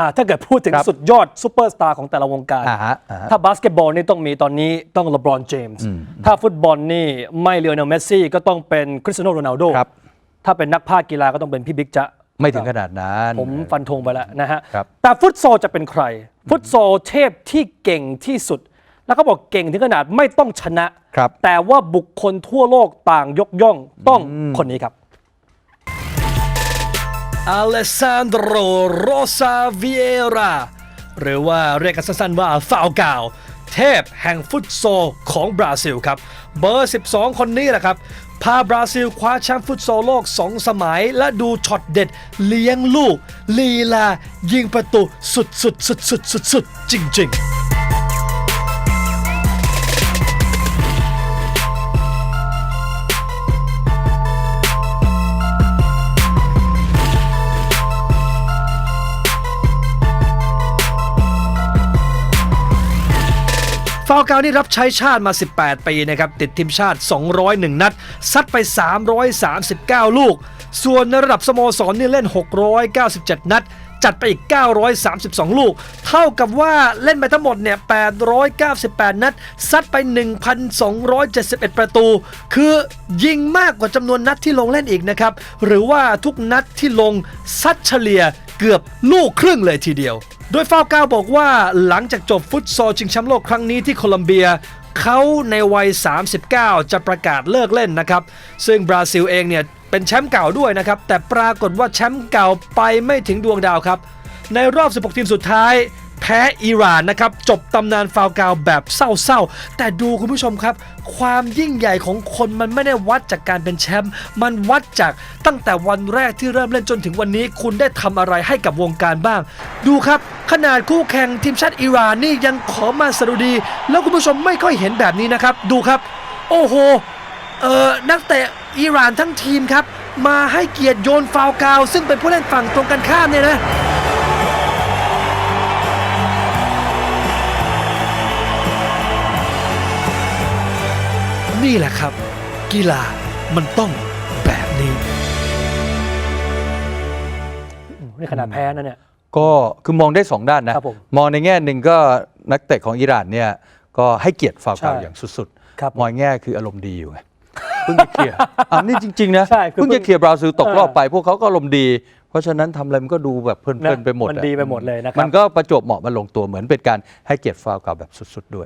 อ่าถ้าเกิดพูดถึงครับสุดยอดซูเปอร์สตาร์ของแต่ละวงการ อ่าฮะอ่าฮะถ้าบาสเกตบอลนี่ต้องมีตอนนี้ต้องเลบรอนเจมส์ถ้าฟุตบอลนี่ไม่เลโอเนลเมสซี่ก็ต้องเป็นคริสเตียโนโรนัลโดครับ ถ้าเป็นนักภาคกีฬาก็ต้องเป็นพี่บิ๊กจ๊ะ ไม่ถึงขนาดนั้น ผมฟันธงไปแล้วนะฮะ ครับแต่ฟุตซอลจะเป็นใคร ฟุตซอลเทพที่เก่งที่สุด แล้วเขาบอกเก่งถึงขนาดไม่ต้องชนะ ครับ แต่ว่าบุคคลทั่วโลกต่างยกย่องต้องคนนี้ครับ อเลซานโดรโรซาวิเอราหรือว่าเรียกกันสั้นๆว่าฟาวกาวเทพแห่งฟุตซอลของบราซิลครับ เบอร์ 12 คนนี้แหละครับ พาบราซิลคว้าแชมป์ฟุตซอลโลก 2 สมัย และดูช็อตเด็ด เลี้ยงลูก ลีลา ยิงประตูสุดๆสุดๆๆๆจริง ๆ ฟาวกาวนี่รับใช้ชาติมา 18 ปีนะครับ ติดทีมชาติ 201 นัด ซัดไป 339 ลูก ส่วนในระดับสโมสรนี่เล่น 697 นัด จัดไปอีก 932 ลูก เท่ากับว่าเล่นไปทั้งหมดเนี่ย 898 นัด ซัดไป 1,271 ประตู คือยิงมากกว่าจำนวนนัดที่ลงเล่นอีกนะครับ หรือว่าทุกนัดที่ลงซัดเฉลี่ยเกือบลูกครึ่งเลยทีเดียว โดยฟาวกาวบอกว่าหลังจากจบฟุตซอลชิงแชมป์โลกครั้งนี้ที่โคลัมเบียเขาในวัย 39 จะประกาศเลิกเล่นนะครับ ซึ่งบราซิลเองเนี่ยเป็นแชมป์เก่าด้วยนะครับ แต่ปรากฏว่าแชมป์เก่าไปไม่ถึงดวงดาวครับ ในรอบ 16 ทีมสุดท้าย แพ้อิหร่านนะครับ จบตำนานฟาวกาวแบบเศร้าๆ แต่ดูคุณผู้ชมครับ ความยิ่งใหญ่ของคนมันไม่ได้วัดจากการเป็นแชมป์มันวัดจากตั้งแต่วันแรกที่เริ่มเล่นจนถึงวันนี้ คุณได้ทำอะไรให้กับวงการบ้าง ดูครับ ขนาดคู่แข่งทีมชาติอิหร่านนี่ยังขอมาสดุดี แล้วคุณผู้ชมไม่ค่อยเห็นแบบนี้นะครับ ดูครับ โอ้โหเออนักเตะอิหร่านทั้งทีมครับ มาให้เกียรติโยนฟาวกาว ซึ่งเป็นผู้เล่นฝั่งตรงกันข้ามเนี่ยนะ นี่แหละครับ กีฬามันต้องแบบนี้ นี่ขนาดแพ้นะเนี่ย ก็คือมองได้สองด้านนะ ครับผมมองในแง่หนึ่งก็นักเตะของอิหร่านเนี่ยก็ให้เกียรติฟาวกาวใช่อย่างสุดครับๆมองในแง่คืออารมณ์ดีอยู่ไงเพิ่งจะเคลียร์ อ่านี่จริง ๆ นะใช่คือเพิ่งเพิ่จะงเคลียร์บราซิลตกเออรอบไป พวกเขาก็อารมณ์ดี เพราะฉะนั้นทำอะไรมันก็ดูแบบเพลินนะๆไปหมดมันอะดีไปหมดเลยนะครับ มันก็ประจวบเหมาะมาลงตัวเหมือนเป็นการให้เกียรติฟาวกาวแบบสุด ๆ ด้วย